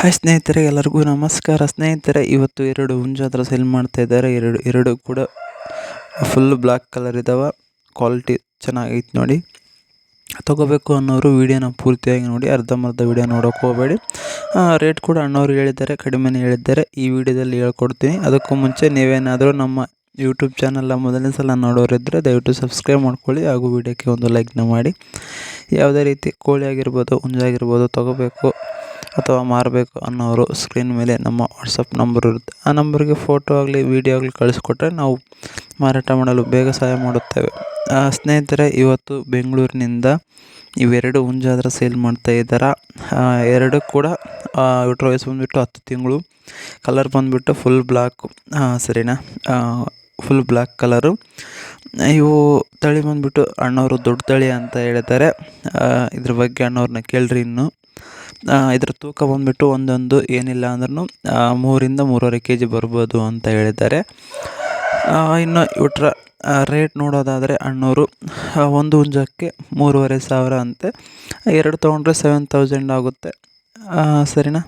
Hi ಸ್ನೇಹಿತರೆ, ಎಲ್ಲರಿಗೂ ನಮಸ್ಕಾರ. ಸ್ನೇಹಿತರೆ, ಇವತ್ತು ಎರಡು ಹುಂಜಾದ್ರ ಸೆಲ್ ಮಾಡ್ತಾ ಇದ್ದಾರೆ. ಎರಡು ಎರಡು ಕೂಡ ಫುಲ್ ಬ್ಲ್ಯಾಕ್ ಕಲರ್ ಇದ್ದಾವೆ ಕ್ವಾಲಿಟಿ ಚೆನ್ನಾಗೈತೆ ನೋಡಿ. ತಗೋಬೇಕು ಅನ್ನೋರು ವೀಡಿಯೋನ ಪೂರ್ತಿಯಾಗಿ ನೋಡಿ. ಅರ್ಧಂಬರ್ಧ ವೀಡಿಯೋ ನೋಡೋಕೆ ಹೋಗಬೇಡಿ. ರೇಟ್ ಕೂಡ ಅಣ್ಣವ್ರು ಹೇಳಿದ್ದಾರೆ, ಕಡಿಮೆನೇ ಹೇಳಿದ್ದಾರೆ. ಈ ವಿಡಿಯೋದಲ್ಲಿ ಹೇಳ್ಕೊಡ್ತೀನಿ. ಅದಕ್ಕೂ ಮುಂಚೆ ನೀವೇನಾದರೂ ನಮ್ಮ ಯೂಟ್ಯೂಬ್ ಚಾನಲ್ನ ಮೊದಲನೇ ಸಲ ನೋಡೋರಿದ್ದರೆ ದಯವಿಟ್ಟು ಸಬ್ಸ್ಕ್ರೈಬ್ ಮಾಡ್ಕೊಳ್ಳಿ ಹಾಗೂ ವಿಡಿಯೋಕ್ಕೆ ಒಂದು ಲೈಕ್ನ ಮಾಡಿ. ಯಾವುದೇ ರೀತಿ ಕೋಳಿ ಆಗಿರ್ಬೋದು ಹುಂಜಾಗಿರ್ಬೋದು ತೊಗೋಬೇಕು. ಅಥವಾ ಮಾರಬೇಕು ಅನ್ನೋರು ಸ್ಕ್ರೀನ್ ಮೇಲೆ ನಮ್ಮ ವಾಟ್ಸಪ್ ನಂಬರ್ ಇರುತ್ತೆ. ಆ ನಂಬರ್ಗೆ ಫೋಟೋ ಆಗಲಿ ವೀಡಿಯೋ ಆಗಲಿ ಕಳಿಸ್ಕೊಟ್ರೆ ನಾವು ಮಾರಾಟ ಮಾಡಲು ಬೇಗ ಸಹಾಯ ಮಾಡುತ್ತೇವೆ. ಸ್ನೇಹಿತರೆ, ಇವತ್ತು ಬೆಂಗಳೂರಿನಿಂದ ಇವೆರಡು ಹುಂಜಾದ್ರ ಸೇಲ್ ಮಾಡ್ತಾ ಇದ್ದಾರೆ? ಎರಡು ಕೂಡ ಇಟ್ರ ವಯಸ್ಸು ಬಂದುಬಿಟ್ಟು ಹತ್ತು ತಿಂಗಳು. ಕಲರ್ ಬಂದುಬಿಟ್ಟು ಫುಲ್ ಬ್ಲ್ಯಾಕು ಸರಿನಾ? ಫುಲ್ ಬ್ಲ್ಯಾಕ್ ಕಲರು ಇವು ತಳಿ ಬಂದುಬಿಟ್ಟು ಅಣ್ಣವರು ದೊಡ್ಡ ತಳಿ ಅಂತ ಹೇಳ್ತಾರೆ ಇದ್ರ ಬಗ್ಗೆ ಅಣ್ಣವ್ರನ್ನ ಕೇಳ್ರಿ ಇನ್ನು. ಇದರ ತೂಕ ಬಂದುಬಿಟ್ಟು ಒಂದೊಂದು ಏನಿಲ್ಲ ಅಂದ್ರೂ ಮೂರಿಂದ ಮೂರುವರೆ ಕೆ ಜಿ ಬರ್ಬೋದು ಅಂತ ಹೇಳಿದ್ದಾರೆ. ಇನ್ನು ಇವಟ್ರ ರೇಟ್ ನೋಡೋದಾದರೆ ಅಣ್ಣವರು ಒಂದು ಹುಂಜಕ್ಕೆ ಮೂರುವರೆ ಸಾವಿರ ಅಂತೆ. ಎರಡು ತೊಗೊಂಡ್ರೆ ಸೆವೆನ್ ತೌಸಂಡ್ ಆಗುತ್ತೆ. ಸರಿನಾ?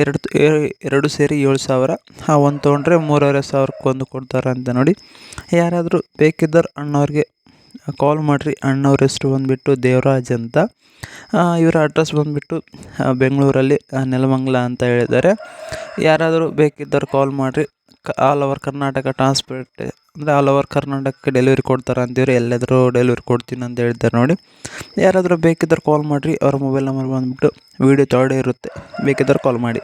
ಎರಡು ಎರಡು ಸೇರಿ ಏಳು ಸಾವಿರ. ಒಂದು ತೊಗೊಂಡ್ರೆ ಮೂರುವರೆ ಸಾವಿರಕ್ಕೆ ಒಂದು ಕೊಡ್ತಾರೆ ಅಂತ ನೋಡಿ. ಯಾರಾದರೂ ಬೇಕಿದ್ದರೆ ಅಣ್ಣವ್ರಿಗೆ ಕಾಲ್ ಮಾಡಿರಿ ಅಣ್ಣವ್ರ ಹೆಸ್ರು ಬಂದುಬಿಟ್ಟು ದೇವರಾಜ್ ಅಂತ. ಇವರ ಅಡ್ರೆಸ್ ಬಂದುಬಿಟ್ಟು ಬೆಂಗಳೂರಲ್ಲಿ ನೆಲಮಂಗಲ ಅಂತ ಹೇಳಿದ್ದಾರೆ. ಯಾರಾದರೂ ಬೇಕಿದ್ದರೆ ಕಾಲ್ ಮಾಡಿರಿ. ಆಲ್ ಓವರ್ ಕರ್ನಾಟಕ ಟ್ರಾನ್ಸ್ಪೋರ್ಟ್ ಅಂದರೆ ಆಲ್ ಓವರ್ ಕರ್ನಾಟಕಕ್ಕೆ ಡೆಲಿವರಿ ಕೊಡ್ತಾರೆ ಅಂತೀವ್ರಿ, ಎಲ್ಲಾದರೂ ಡೆಲಿವರಿ ಕೊಡ್ತೀನಿ ಅಂತ ಹೇಳ್ತಾರೆ ನೋಡಿ. ಯಾರಾದರೂ ಬೇಕಿದ್ದರೆ ಕಾಲ್ ಮಾಡಿರಿ, ಅವ್ರ ಮೊಬೈಲ್ ನಂಬರ್ ಬಂದುಬಿಟ್ಟು ವೀಡಿಯೋ ತೊಡೇ ಇರುತ್ತೆ. ಬೇಕಿದ್ದರೆ ಕಾಲ್ ಮಾಡಿ.